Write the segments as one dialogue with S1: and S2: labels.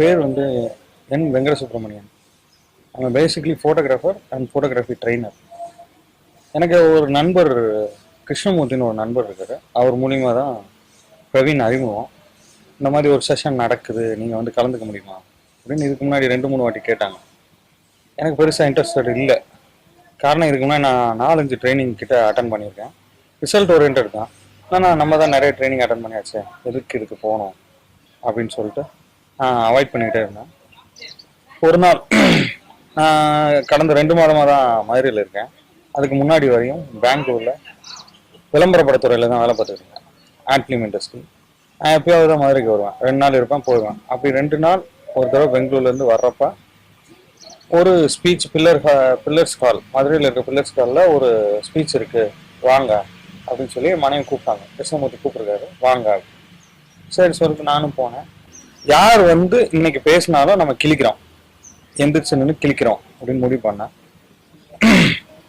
S1: பேர் வந்து என் வெங்கட சுப்பிரமணியன் அவன் basically photographer and photography trainer எனக்கு ஒரு நண்பர் கிருஷ்ணமூர்த்தின்னு ஒரு நண்பர் இருக்கார். அவர் மூலியமாக தான் பிரவீன் அறிமுகம். இந்த மாதிரி ஒரு செஷன் நடக்குது நீங்கள் வந்து கலந்துக்க முடியுமா? அப்படின்னு இதுக்கு முன்னாடி ரெண்டு மூணு வாட்டி கேட்டாங்க. எனக்கு பெருசாக இன்ட்ரெஸ்டட் இல்லை. காரணம் இதுக்கு முன்னாடி நான் நாலஞ்சு ட்ரைனிங் கிட்ட அட்டன் பண்ணியிருக்கேன். ரிசல்ட் ஓரியன்ட் தான். ஆனால் நம்ம தான் நிறைய ட்ரைனிங் அட்டன் பண்ணியாச்சு. எதுக்கு இதுக்கு போகணும்? அப்படின்னு சொல்லிட்டு அவாய்ட் பண்ணிக்கிட்டே இருந்தேன். ஒரு நாள் நான் கடந்த ரெண்டு மாதமாக தான் மதுரையில் இருக்கேன். அதுக்கு முன்னாடி வரையும் பெங்களூரில் விளம்பரப்படத்துறையில் தான் வேலை பார்த்துட்டு இருக்கேன் ஆட் இண்டஸ்ட்ரி நான் எப்பயாவது தான் மதுரைக்கு வருவேன். ரெண்டு நாள் இருப்பேன் போயிடுவேன் அப்படி ரெண்டு நாள் ஒரு தடவை பெங்களூர்லேருந்து வர்றப்ப ஒரு ஸ்பீச் பில்லர் பில்லர்ஸ் ஹால் மதுரையில் இருக்க பில்லர்ஸ் ஹாலில் ஒரு ஸ்பீச் இருக்குது வாங்க அப்படின்னு சொல்லி மனைவி கூப்பிட்டாங்க. கிருஷ்ணமூர்த்தி கூப்பிட்ருக்காரு வாங்க சரி சொல்லிட்டு நானும் போனேன். யார் வந்து இன்னைக்கு பேசினாலும் நம்ம கிழிக்கிறோம். எந்திரிச்சு நின்று கிழிக்கிறோம் அப்படின்னு முடிவு பண்ணேன்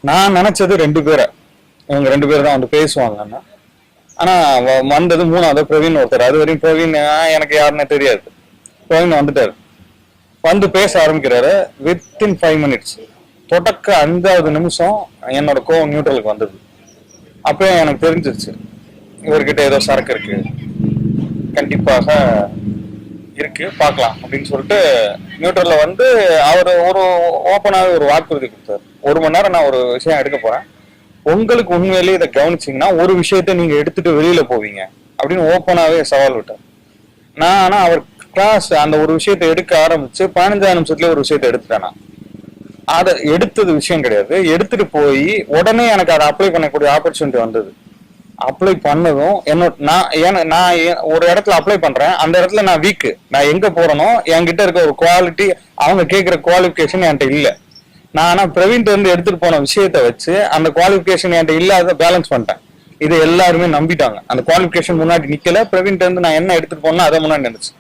S1: நான் நினைச்சது ரெண்டு பேரை. இவங்க ரெண்டு பேர் தான் வந்து பேசுவாங்கன்னா. ஆனா வந்தது மூணாவது பிரவீன் ஒருத்தர். அது வரையும் பிரவீன் எனக்கு யாருன்னு தெரியாது. பிரவீன் வந்துட்டாரு. வந்து பேச ஆரம்பிக்கிறாரு வித்தின் ஃபைவ் மினிட்ஸ் தொடக்க அஞ்சாவது நிமிஷம் என்னோட கோவம் நியூட்ரலுக்கு வந்தது. அப்போ எனக்கு தெரிஞ்சிருச்சு. இவர்கிட்ட ஏதோ சரக்கு இருக்கு. கண்டிப்பாக இருக்கு பார்க்கலாம் அப்படின்னு சொல்லிட்டு நியூட்ரல்ல வந்து அவர் ஒரு ஓப்பனாகவே ஒரு வாக்குறுதி கொடுத்தாரு. ஒரு மணி நேரம் நான் ஒரு விஷயம் எடுக்க போறேன். உங்களுக்கு உண்மையிலேயே இதை கவனிச்சிங்கன்னா ஒரு விஷயத்த நீங்க எடுத்துட்டு வெளியில போவீங்க அப்படின்னு ஓப்பனாகவே சவால் விட்டார். நான் ஆனா அவர் கிளாஸ் அந்த ஒரு விஷயத்தை எடுக்க ஆரம்பிச்சு பதினஞ்சாயிரம் நிமிஷத்துல ஒரு விஷயத்தை எடுத்துட்டேன் நான். அதை எடுத்தது விஷயம் கிடையாது. எடுத்துட்டு போய் உடனே எனக்கு அதை அப்ளை பண்ணக்கூடிய ஆப்பர்ச்சுனிட்டி வந்தது. அப்ளை பண்ணதும் என்னோட நான் ஏன்னா நான் ஒரு இடத்துல அப்ளை பண்றேன் அந்த இடத்துல நான் வீக்கு நான் எங்க போறனோ என்கிட்ட இருக்க ஒரு குவாலிட்டி அவங்க கேட்குற குவாலிஃபிகேஷன் என்கிட்ட இல்ல. நான் ஆனா பிரவீன் இருந்து எடுத்துட்டு போன விஷயத்த வச்சு அந்த குவாலிஃபிகேஷன் என்கிட்ட இல்லாத பேலன்ஸ் பண்ணிட்டேன். இது எல்லாருமே நம்பிட்டாங்க. அந்த குவாலிஃபிகேஷன் முன்னாடி நிக்கல. பிரவீன் இருந்து நான் என்ன எடுத்துட்டு போனேன் அதை முன்னாடி நினைச்சு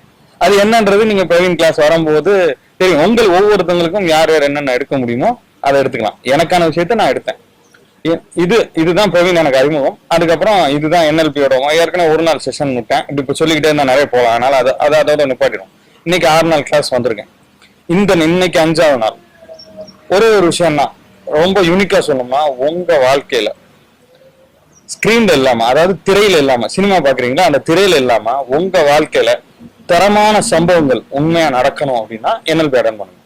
S1: அது என்னன்றது நீங்க பிரவீன் கிளாஸ் வரும்போது தெரியும். உங்கள் ஒவ்வொருத்தவங்களுக்கும் யார் யார் என்னென்ன எடுக்க முடியுமோ அதை எடுத்துக்கலாம். எனக்கான விஷயத்த நான் எடுத்தேன். இது இதுதான் பிரவீன் எனக்கு அறிமுகம். அதுக்கப்புறம் இதுதான் என்எல்பியோட ஏற்கனவே ஒரு நாள் செஷன் விட்டேன். இப்படி இப்போ சொல்லிக்கிட்டே இருந்தா நிறைய போகலாம். அதனால அதை அதை அதோட நிப்பாட்டிடும். இன்னைக்கு ஆறு நாள் கிளாஸ் வந்திருக்கேன். இந்த இன்னைக்கு அஞ்சாவது நாள். ஒரே ஒரு விஷயம் தான் ரொம்ப யூனிக்கா சொல்லணும்னா உங்க வாழ்க்கையில ஸ்கிரீன்ல இல்லாம அதாவது திரையில இல்லாம சினிமா பாக்குறீங்களா அந்த திரையில இல்லாம உங்க வாழ்க்கையில தரமான சம்பவங்கள் உண்மையா நடக்கணும் அப்படின்னா என்எல்பி அடன் பண்ணுங்க.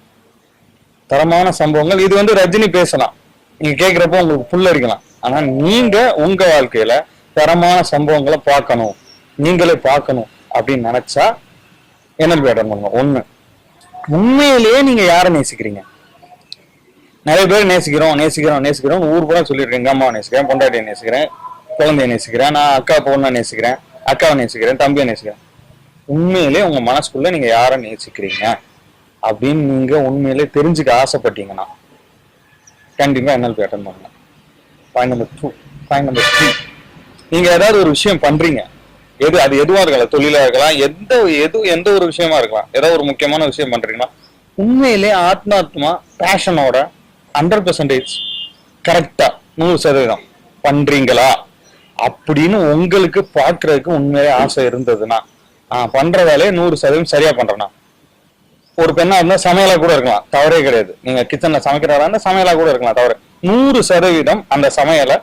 S1: தரமான சம்பவங்கள். இது வந்து ரஜினி பேசலாம் நீங்க கேக்குறப்போ உங்களுக்கு புல்லரிக்கலாம் ஆனா நீங்க உங்க வாழ்க்கையில தரமான சம்பவங்களை பார்க்கணும். நீங்களே பார்க்கணும் அப்படின்னு நினைச்சா என்எல்பி அட்டன் பண்ணுங்க ஒண்ணு. உண்மையிலேயே நீங்க யாரை நேசிக்கிறீங்க? நிறைய பேர் நேசிக்கிறோம் நேசிக்கிறோம் நேசிக்கிறோம் ஊர் கூட சொல்லியிருக்கேன் எங்க அம்மாவை நேசிக்கிறேன் பொண்டாட்டியை நேசிக்கிறேன் குழந்தைய நேசிக்கிறேன் நான் அக்கா பொண்ணை நேசிக்கிறேன் அக்காவை நேசிக்கிறேன் தம்பியை நேசிக்கிறேன். உண்மையிலே உங்க மனசுக்குள்ள நீங்க யாரை நேசிக்கிறீங்க? அப்படின்னு நீங்க உண்மையிலே தெரிஞ்சுக்க ஆசைப்பட்டீங்கன்னா கண்டிப்பா என்எல்பி அட்டன் பண்ணலாம். Point number two point number three நீங்க ஏதாவது ஒரு விஷயம் பண்றீங்க. எது அது எதுவாக இருக்கலாம்? தொழிலா இருக்கலாம்? எந்த எது எந்த ஒரு விஷயமா இருக்கலாம்? ஏதாவது ஒரு முக்கியமான விஷயம் பண்றீங்கன்னா உண்மையிலே ஆத்மாத்மா பேஷனோட ஹண்ட்ரட் பர்சன்டேஜ் கரெக்டா நூறு சதவீதம் பண்றீங்களா? அப்படின்னு உங்களுக்கு பார்க்கறதுக்கு உண்மையிலே ஆசை இருந்ததுன்னா நான் பண்ற வேலையை நூறு சதவீதம் சரியா பண்றேனா ஒரு பெண்ணா இருந்தா சமையலா கூட இருக்கலாம். தவறே கிடையாது. நீங்க கிச்சன்ல சமைக்கிறதா இருந்தா சமையலா கூட இருக்கலாம். தவறு. நூறு சதவீதம் அந்த சமையலை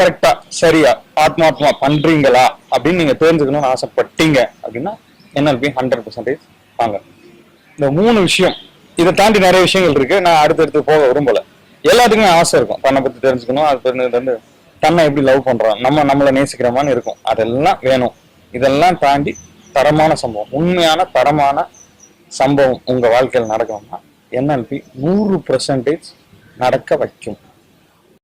S1: கரெக்டா சரியா ஆத்மாத்மா பண்றீங்களா அப்படின்னு நீங்க தெரிஞ்சுக்கணும்னு ஆசைப்பட்டீங்க அப்படின்னா என்எல்பி ஹண்ட்ரட் பர்சன்டேஜ் வாங்க. இந்த மூணு விஷயம் இதை தாண்டி நிறைய விஷயங்கள் இருக்கு. நான் அடுத்தடுத்து போக விரும்பல. எல்லாத்துக்குமே ஆசை இருக்கும். தன்னை பத்தி தெரிஞ்சுக்கணும். அது வந்து தன்னை எப்படி லவ் பண்றோம் நம்ம நம்மளை நேசிக்கிறோமான்னு இருக்கும். அதெல்லாம் வேணும். இதெல்லாம் தாண்டி தரமான சம்பவம். உண்மையான தரமான சம்பவம் உங்கள் வாழ்க்கையில் நடக்கணும்னா என்எல்பி நூறு பர்சன்டேஜ் நடக்க வைக்கும்.